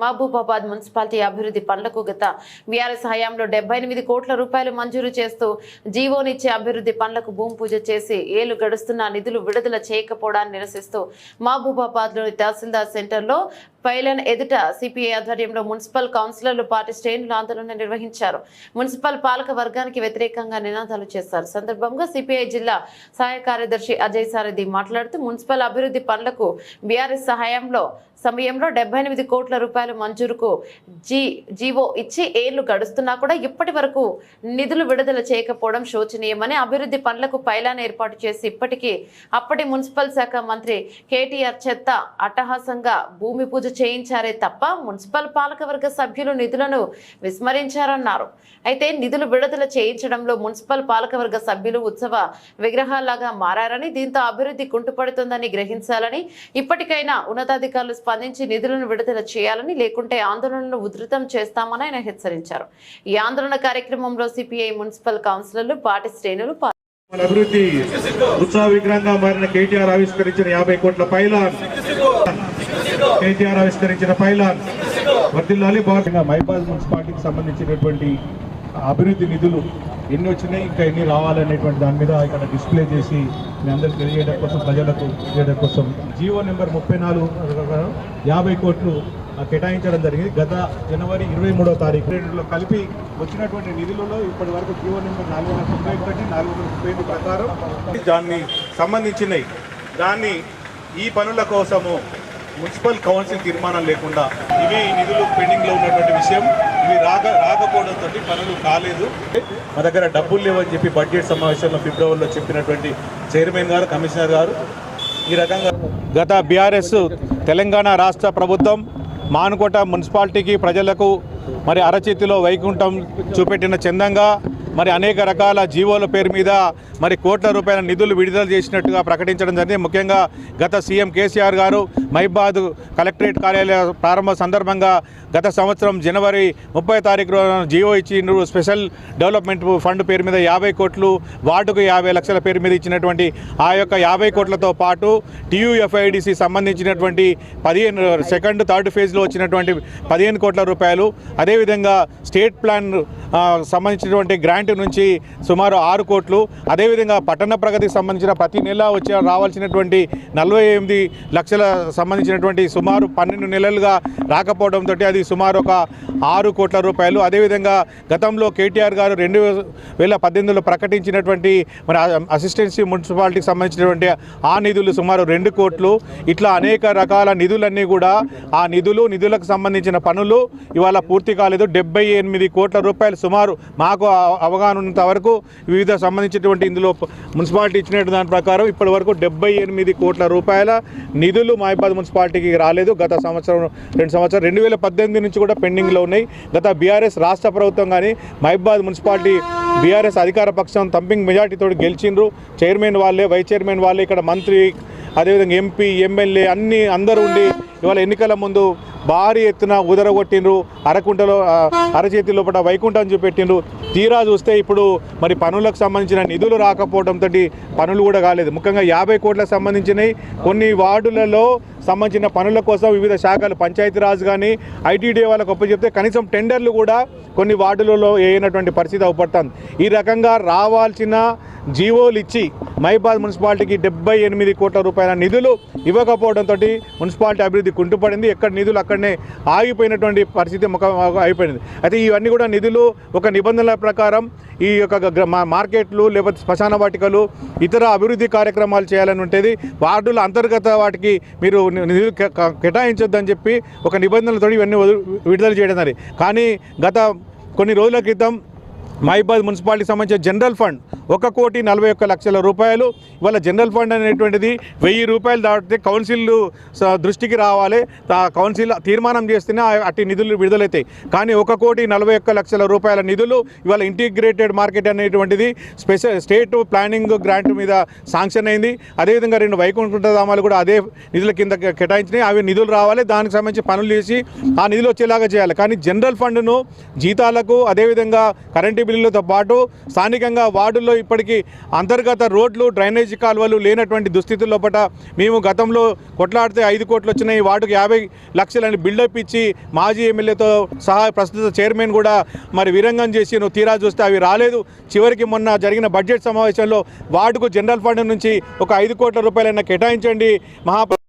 Mahabubabad municipality అభివృద్ధి పనులకు గత వీఆర్ఎస్ హయాంలో డెబ్బై ఎనిమిది కోట్ల రూపాయలు మంజూరు చేస్తూ జీవోనిచ్చే అభివృద్ధి పనులకు భూమి పూజ చేసి ఏళ్ళు గడుస్తున్న నిధులు విడుదల చేయకపోవడాన్ని నిరసిస్తూ మహబూబాబాద్లోని తహసీల్దార్ సెంటర్లో పైలన్ ఎదుట సిపిఐ ఆధ్వర్యంలో మున్సిపల్ కౌన్సిలర్లు పార్టీ శ్రేణులు ఆందోళన నిర్వహించారు. మున్సిపల్ పాలక వర్గానికి వ్యతిరేకంగా నినాదాలు చేశారు. సందర్భంగా సిపిఐ జిల్లా సహాయ కార్యదర్శి అజయ్ సారథి మాట్లాడుతూ మున్సిపల్ అభివృద్ధి పనులకు బీఆర్ఎస్ సహాయంలో సమయంలో డెబ్బై ఎనిమిది కోట్ల రూపాయల మంజూరుకు జీ జీవో ఇచ్చి ఏళ్ళు గడుస్తున్నా కూడా ఇప్పటి వరకు నిధులు విడుదల చేయకపోవడం శోచనీయమని అభివృద్ధి పనులకు పైలాన్ ఏర్పాటు చేసి ఇప్పటికీ అప్పటి మున్సిపల్ శాఖ మంత్రి కేటీఆర్ చెత్త అట్టహాసంగా భూమి పూజ చేయించారే తప్ప మున్సిపల్ పాలకవర్గ సభ్యులు నిధులను విస్మరించారన్నారు. అయితే నిధులు విడుదల చేయించడంలో మున్సిపల్ పాలకవర్గ సభ్యులు ఉత్సవ విగ్రహాల్లాగా మారారని దీంతో అభివృద్ధి కుంటుపడుతుందని గ్రహించాలని ఇప్పటికైనా ఉన్నతాధికారులు స్పందించి నిధులను విడుదల చేయాలని లేకుంటే ఆందోళనలు ఉధృతం చేస్తామని ఆయన హెచ్చరించారు. ఈ ఆందోళన కార్యక్రమంలో సిపిఐ మున్సిపల్ కౌన్సిలర్లు పాటి శ్రేణులు అభివృద్ధి ఉత్సాహ విగ్రహంగా మారిన కేటీఆర్ ఆవిష్కరించిన యాభై కోట్ల పైలాన్ కేటీఆర్ ఆవిష్కరించిన పైలాన్. వర్దిల్లాలి భాగంగా మైబాద్ మున్సిపాలిటీకి సంబంధించినటువంటి అభివృద్ధి నిధులు ఎన్ని వచ్చినాయి ఇంకా ఎన్ని రావాలనేటువంటి దాని మీద ఇక్కడ డిస్ప్లే చేసి మీ అందరికి తెలియజేయడం కోసం ప్రజలకు తెలియజేయడం కోసం జీవో నెంబర్ ముప్పై నాలుగు యాభై కోట్లు కేటాయించడం జరిగింది. గత జనవరి ఇరవై మూడో తారీఖు రెండులో కలిపి వచ్చినటువంటి నిధులలో ఇప్పటి వరకు జీవో నెంబర్ నాలుగు వందల ముప్పై ఒకటి నాలుగు వందల ముప్పై ఐదు ప్రకారం దాన్ని సంబంధించినవి దాన్ని ఈ పనుల కోసము మున్సిపల్ కౌన్సిల్ తీర్మానం లేకుండా ఇవి నిధులు పెండింగ్లో ఉన్నటువంటి విషయం. ఇవి రాక రాకపోవడంతో పనులు కాలేదు. మా దగ్గర డబ్బులు లేవని చెప్పి బడ్జెట్ సమావేశంలో ఫిబ్రవరిలో చెప్పినటువంటి చైర్మన్ గారు కమిషనర్ గారు. ఈ రకంగా గత బీఆర్ఎస్ తెలంగాణ రాష్ట్ర ప్రభుత్వం మానుకోట మున్సిపాలిటీకి ప్రజలకు మరి అరచేతిలో వైకుంఠం చూపెట్టిన చందంగా మరి అనేక రకాల జీవోల పేరు మీద మరి కోట్ల రూపాయల నిధులు విడుదల చేసినట్టుగా ప్రకటించడం జరిగింది. ముఖ్యంగా గత సీఎం కేసీఆర్ గారు మైబాద్ కలెక్టరేట్ కార్యాలయ ప్రారంభ సందర్భంగా గత సంవత్సరం జనవరి ముప్పై తారీఖు రోజున జియో ఇచ్చిండ్రు స్పెషల్ డెవలప్మెంట్ ఫండ్ పేరు మీద యాభై కోట్లు వార్డుకు యాభై లక్షల పేరు మీద ఇచ్చినటువంటి ఆ యొక్క యాభై కోట్లతో పాటు టీయూఎఫ్ఐడిసి సంబంధించినటువంటి పదిహేను సెకండ్ థర్డ్ ఫేజ్లో వచ్చినటువంటి పదిహేను కోట్ల రూపాయలు. అదేవిధంగా స్టేట్ ప్లాన్ సంబంధించినటువంటి గ్రాంట్ నుంచి సుమారు ఆరు కోట్లు. అదేవిధంగా పట్టణ ప్రగతికి సంబంధించిన ప్రతి నెల వచ్చే రావాల్సినటువంటి నలభై ఎనిమిది లక్షల సంబంధించినటువంటి సుమారు పన్నెండు నెలలుగా రాకపోవడంతో అది సుమారు ఒక ఆరు కోట్ల రూపాయలు. అదేవిధంగా గతంలో కేటీఆర్ గారు రెండు వేల పద్దెనిమిదిలో ప్రకటించినటువంటి మన అసిస్టెన్సీ మున్సిపాలిటీకి సంబంధించినటువంటి ఆ నిధులు సుమారు రెండు కోట్లు. ఇట్లా అనేక రకాల నిధులన్నీ కూడా ఆ నిధులు నిధులకు సంబంధించిన పనులు ఇవాళ పూర్తి కాలేదు. డెబ్బై ఎనిమిది కోట్ల రూపాయలు సుమారు మాకు అవగాహన ఉన్నంత వరకు వివిధ సంబంధించినటువంటి ఇందులో మున్సిపాలిటీ ఇచ్చిన దాని ప్రకారం ఇప్పటి వరకు డెబ్బై ఎనిమిది కోట్ల రూపాయల నిధులు హైదరాబాద్ మున్సిపాలిటీకి రాలేదు. గత సంవత్సరం రెండు సంవత్సరాలు రెండు వేల పద్దెనిమిది నుంచి కూడా పెండింగ్లో ఉన్నాయి. గత బీఆర్ఎస్ రాష్ట్ర ప్రభుత్వం కానీ మహిబాద్ మున్సిపాలిటీ బీఆర్ఎస్ అధికార పక్షం తంపింగ్ మెజార్టీతో గెలిచిండ్రు. చైర్మన్ వాళ్ళే వైస్ చైర్మన్ వాళ్ళే ఇక్కడ మంత్రి అదేవిధంగా ఎంపీ ఎమ్మెల్యే అన్ని అందరూ ఉండి ఇవాళ ఎన్నికల ముందు భారీ ఎత్తున ఉదరగొట్టిండ్రు. అరకుంటలో అరచేతి లోపల వైకుంఠం చూపెట్టిండ్రు. తీరా చూస్తే ఇప్పుడు మరి పనులకు సంబంధించిన నిధులు రాకపోవడంతో పనులు కూడా కాలేదు. ముఖ్యంగా యాభై కోట్లకు సంబంధించినవి కొన్ని వార్డులలో సంబంధించిన పనుల కోసం వివిధ శాఖలు పంచాయతీరాజ్ కానీ ఐటీడీ వాళ్ళకు చెప్తే కనీసం టెండర్లు కూడా కొన్ని వార్డులలో వేయనటువంటి పరిస్థితి అవపడుతుంది. ఈ రకంగా రావాల్సిన జీవోలు ఇచ్చి మైబాద్ మున్సిపాలిటీకి డెబ్బై ఎనిమిది కోట్ల రూపాయల నిధులు ఇవ్వకపోవడంతో మున్సిపాలిటీ అభివృద్ధి కుంటుపడింది. ఎక్కడ నిధులు అక్కడనే ఆగిపోయినటువంటి పరిస్థితి ముఖ అయిపోయింది అయితే ఇవన్నీ కూడా నిధులు ఒక నిబంధనల ప్రకారం ఈ యొక్క మార్కెట్లు లేకపోతే శ్మశాన వాటికలు ఇతర అభివృద్ధి కార్యక్రమాలు చేయాలని ఉంటుంది వార్డుల అంతర్గత వాటికి మీరు నిధులు కేటాయించొద్దని చెప్పి ఒక నిబంధనలతో ఇవన్నీ విడుదల చేయడం కానీ గత కొన్ని రోజుల క్రితం మహిబాద్ మున్సిపాలిటీకి సంబంధించిన జనరల్ ఫండ్ ఒక కోటి నలభై ఒక్క లక్షల రూపాయలు. ఇవాళ జనరల్ ఫండ్ అనేటువంటిది వెయ్యి రూపాయలు దాటితే కౌన్సిల్ దృష్టికి రావాలి. కౌన్సిల్ తీర్మానం చేస్తేనే అట్టి నిధులు విడుదలవుతాయి కానీ ఒక కోటి నలభై ఒక్క లక్షల రూపాయల నిధులు ఇవాళ ఇంటిగ్రేటెడ్ మార్కెట్ అనేటువంటిది స్పెషల్ స్టేట్ ప్లానింగ్ గ్రాంట్ మీద శాంక్షన్ అయింది. అదేవిధంగా రెండు వైకుంఠ ధామాలు కూడా అదే నిధుల కింద కేటాయించినాయి. అవి నిధులు రావాలి. దానికి సంబంధించి పనులు చేసి ఆ నిధులు వచ్చేలాగా చేయాలి. కానీ జనరల్ ఫండ్ను జీతాలకు అదేవిధంగా కరెంటు బిల్లులతో పాటు స్థానికంగా వార్డుల్లో ఇప్పటికీ అంతర్గత రోడ్లు డ్రైనేజీ కాలువలు లేనటువంటి దుస్థితి లోపల మేము గతంలో కొట్లాడితే ఐదు కోట్లు వచ్చినాయి వాటికి యాభై లక్షలని బిల్డప్ ఇచ్చి మాజీ ఎమ్మెల్యేతో సహా ప్రస్తుత చైర్మన్ కూడా మరి విరంగం చేసి నువ్వు తీరా చూస్తే అవి రాలేదు. చివరికి మొన్న జరిగిన బడ్జెట్ సమావేశంలో వార్డుకు జనరల్ ఫండ్ నుంచి ఒక ఐదు కోట్ల రూపాయలైనా కేటాయించండి. మహా